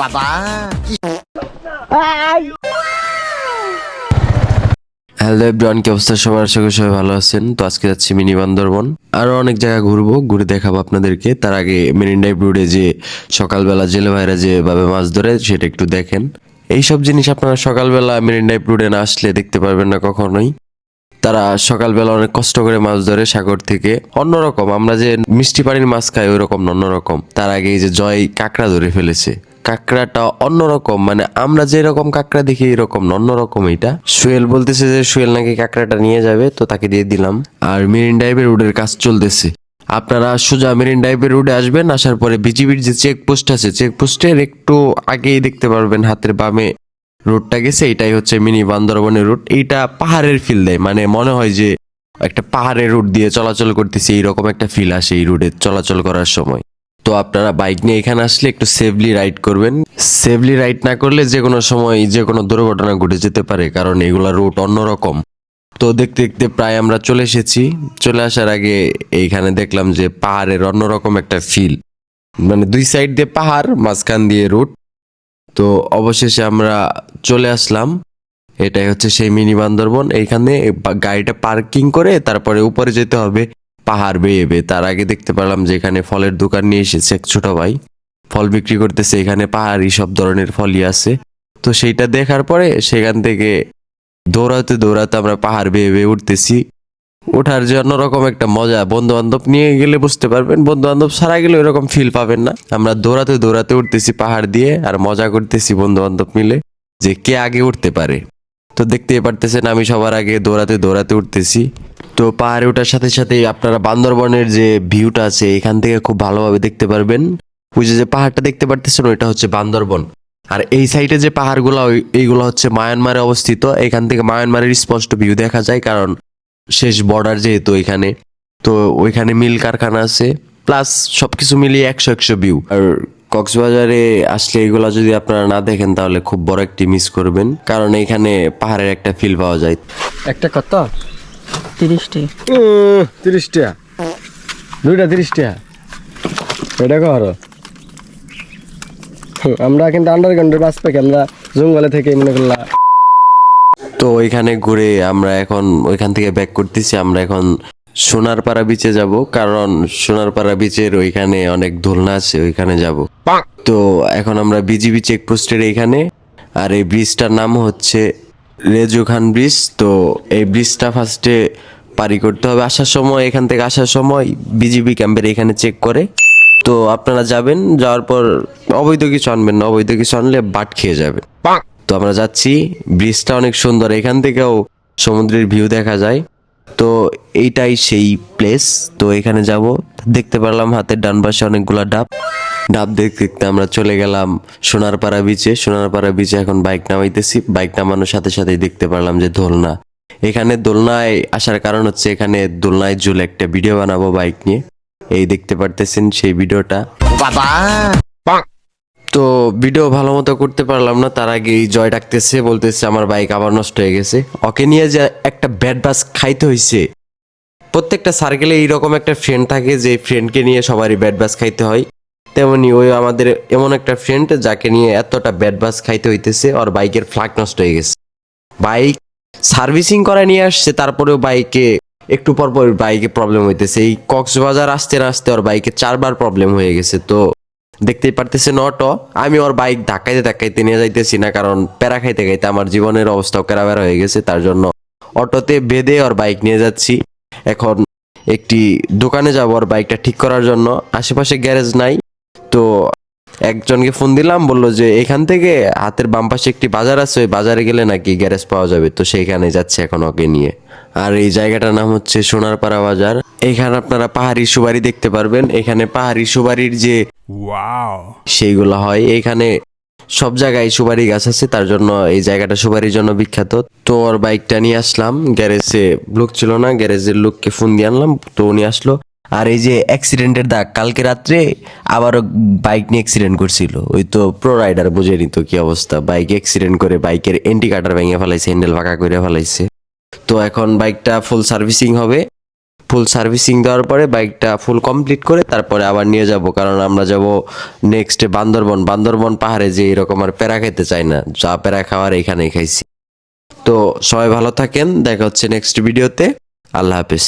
বাবা। Hello everyone কি অবস্থা? সবার আশা করি সবাই ভালো আছেন। তো আজকে যাচ্ছি মিনি বান্দরবন। আরও অনেক জায়গা ঘুরবো ঘুরে দেখাবো আপনাদেরকে। তার আগে মেরিন ড্রাইভ রোডে যে সকালবেলা জেলে ভাইরা যেভাবে মাছ ধরে সেটা একটু দেখেন। এইসব জিনিস আপনারা সকালবেলা মেরিন ড্রাইভ রোডে না আসলে দেখতে পারবেন না কখনোই। তারা সকালবেলা অনেক কষ্ট করে মাছ ধরে সাগর থেকে। অন্যরকম আমরা যে মিষ্টি পানির মাছ খাই ওই রকম অন্যরকম। তার আগে এই যে জয় কাঁকড়া ধরে ফেলেছে। কাঁকড়াটা অন্যরকম মানে আমরা যেরকম কাঁকড়া দেখি এরকম অন্যরকম এটা। সুয়েল বলতেছে যে সুয়েল নাকি কাঁকড়াটা নিয়ে যাবে, তো তাকে দিয়ে দিলাম। আর মেরিন ড্রাইভের রোডের কাজ চলতেছে। আপনারা সোজা মেরিন ড্রাইভের রোডে আসবেন, আসার পরে বিজিবির যে চেকপোস্ট আছে চেকপোস্টের একটু আগেই দেখতে পারবেন হাতের বামে রোডটা গেছে, এটাই হচ্ছে মিনি বান্দরবনের রুট এইটা পাহাড়ের ফিল দেয় মানে মনে হয় যে একটা পাহাড়ের রুট দিয়ে চলাচল করতেছি, এইরকম একটা ফিল আসে এই রুটে চলাচল করার সময়। তো আপনারা বাইক নিয়ে এখানে আসলে একটু সেফলি রাইড করবেন। সেফলি রাইড না করলে যে কোনো সময় যে কোনো দুর্ঘটনা ঘটে যেতে পারে, কারণ এগুলা রুট অন্যরকম। তো দেখতে দেখতে প্রায় আমরা চলে এসেছি। চলে আসার আগে এইখানে দেখলাম যে পাহাড়ের অন্যরকম একটা ফিল মানে দুই সাইড দিয়ে পাহাড়, মাঝখান দিয়ে রুট তো অবশেষে আমরা চলে আসলাম। এটাই হচ্ছে সেই মিনি বান্দরবন। এইখানে গাড়িটা পার্কিং করে তারপরে উপরে যেতে হবে। পাহাড় বেয়ে বেয়ে, তার আগে দেখতে পেলাম যে এখানে ফলের দোকান নিয়ে এসেছে এক ছোট ভাই। ফল বিক্রি করতেছে, এখানে পাহাড়ি সব ধরনের ফলই আছে। তো সেইটা দেখার পরে সেখান থেকে দৌড়াতে দৌড়াতে আমরা পাহাড় বেয়ে বেয়ে উঠতেছি। ওঠার যে অন্যরকম একটা মজা বন্ধু বান্ধব নিয়ে গেলে বুঝতে পারবেন বন্ধু বান্ধব ছাড়া গেলে ওইরকম ফিল পাবেন না। আমরা দৌড়াতে দৌড়াতে উঠতেছি পাহাড় দিয়ে আর মজা করতেছি বন্ধু বান্ধব মিলে যে কে আগে উঠতে পারে। তো দেখতেই পারতেছেন আমি সবার আগে দৌড়াতে দৌড়াতে উঠতেছি। তো পাহাড়ে ওঠার সাথে সাথে আপনারা বান্দরবনের যে ভিউটা আছে, এখান থেকে খুব ভালোভাবে দেখতে পারবেন। ওই যে পাহাড়টা দেখতে পারতেছেন, ওইটা হচ্ছে বান্দরবন। আর এই সাইডে যে পাহাড়গুলো এইগুলো হচ্ছে মায়ানমারে অবস্থিত। এখান থেকে মায়ানমারের স্পষ্ট ভিউ দেখা যায়, কারণ শেষ বর্ডার যেহেতু এখানে। তো ওইখানে মিল কারখানা আছে, প্লাস সবকিছু মিলিয়ে একশো একশো ভিউ। আর কক্সবাজারে আসলে এগুলা যদি আপনারা না দেখেন, তাহলে খুব বড় একটি মিস করবেন। কারণ এখানে পাহাড়ের একটা ফিল পাওয়া যায়। একটা কত তিরিশটি। দুইটা তিরিশ এটা কর আমরা কিন্তু আন্ডারগ্রাউন্ডের বাস পাখি আমরা জঙ্গলে থেকে মনে করলাম। তো ওইখানে ঘুরে আমরা এখন ওইখান থেকে ব্যাক করতেছি আমরা এখন সোনারপাড়া বিচে যাব কারণ সোনারপাড়া বিচের ওইখানে অনেক দোলনা আছে ওইখানে যাব। তো এখন আমরা বিজিবি চেকপোস্টের এইখানে আর এই ব্রিজটার নাম হচ্ছে রেজু খান ব্রিজ তো এই ব্রিজটা ফার্স্টে পারি করতে হবে আসার সময় এখান থেকে আসার সময় বিজিবি ক্যাম্পের এখানে চেক করে। তো আপনারা যাবেন যাওয়ার পর অবৈধ কিছু আনবেন না অবৈধ কিছু আনলে বাট খেয়ে যাবে তো আমরা যাচ্ছি ব্রিজটা অনেক সুন্দর এখান থেকেও সমুদ্রের ভিউ দেখা যায়। তো এইটাই সেই প্লেস তো এখানে যাব দেখতে পারলাম হাতের ডান পাশে অনেকগুলা ডাব। ডাব দেখতে দেখতে আমরা চলে গেলাম সোনারপাড়া বিচে সোনারপাড়া বিচে এখন বাইক নামাইতেছি। বাইক নামানোর সাথে সাথেই দেখতে পারলাম যে দোলনা। এখানে দোলনায় আসার কারণ হচ্ছে এখানে দোলনায় ঝুলে একটা ভিডিও বানাবো বাইক নিয়ে। এই দেখতে পারতেছেন সেই ভিডিওটা বাবা! তো ভিডিও ভালো মতো করতে পারলাম না তার আগে জয় ডাকতেছে বলতেছে আমার বাইক আবার নষ্ট হয়ে গেছে। ওকে নিয়ে যে একটা ব্যাড বাস খাইতে হয়েছে প্রত্যেকটা সার্কেলে এইরকম একটা ফ্রেন্ড থাকে যে ফ্রেন্ডকে নিয়ে সবারই ব্যাড বাস খাইতে হয়। তেমনি ওই আমাদের এমন একটা ফ্রেন্ড যাকে নিয়ে এতটা ব্যাড বাস খাইতে হইতেছে, ওর বাইকের ফ্লাগ নষ্ট হয়ে গেছে। বাইক সার্ভিসিং করে নিয়ে আসছে, তারপরেও বাইকে একটু পর পর বাইকে প্রবলেম হইতেছে। এই কক্সবাজার আসতে আসতে ওর বাইকে চারবার প্রবলেম হয়ে গেছে। তো দেখতেই পারতেছেন অটো আমি ওর বাইক ধাক্কাইতে ধাক্কাইতে নিয়ে যাইতেছি না, কারণ প্যারা খাইতে খাইতে আমার জীবনের অবস্থা প্যারা হয়ে গেছে, তার জন্য অটোতে বেঁধে ওর বাইক নিয়ে যাচ্ছি। এখন একটি দোকানে যাব ওর বাইকটা ঠিক করার জন্য। আশেপাশে গ্যারেজ নাই। তো একজনকে ফোন দিলাম বলল যে এখান থেকে হাতের বাম পাশে একটি বাজার আছে ওই বাজারে গেলে নাকি গ্যারেজ পাওয়া যাবে। তো সেইখানে যাচ্ছে এখন ওকে নিয়ে। আর এই জায়গাটার নাম হচ্ছে সোনারপাড়া বাজার। এখানে আপনারা পাহাড়ি সুবারি দেখতে পারবেন। এখানে পাহাড়ি সুবারির যে সেইগুলো হয় এখানে সব জায়গায় সুপারি গাছ আছে তার জন্য এই জায়গাটা সুপারির জন্য বিখ্যাত। তো ওর বাইকটা নিয়ে আসলাম গ্যারেজে লুক ছিল না গ্যারেজের লোককে ফোন দিয়ে আনলাম তো উনি আসলো। আর এই যে অ্যাক্সিডেন্টের দাগ, কালকে রাত্রে আবারও বাইক নিয়ে অ্যাক্সিডেন্ট করছিল। ওই তো প্রো রাইডার বুঝে নিত কি অবস্থা। বাইক অ্যাক্সিডেন্ট করে বাইকের এন্টি কাটার ভেঙে ফেলাইছে হ্যান্ডেল ফাঁকা করে ফেলাইছে। তো এখন বাইকটা ফুল সার্ভিসিং হবে। ফুল সার্ভিসিং দেওয়ার পরে বাইকটা ফুল কমপ্লিট করে তারপরে আবার নিয়ে যাব। কারণ আমরা যাব নেক্সট বান্দরবন। বান্দরবন পাহাড়ে যে এরকম আর প্যারা খেতে চাই না। যা প্যারা খাওয়ার এখানেই খাইছি। তো সবাই ভালো থাকেন। দেখা হচ্ছে নেক্সট ভিডিওতে আল্লাহ হাফিজ।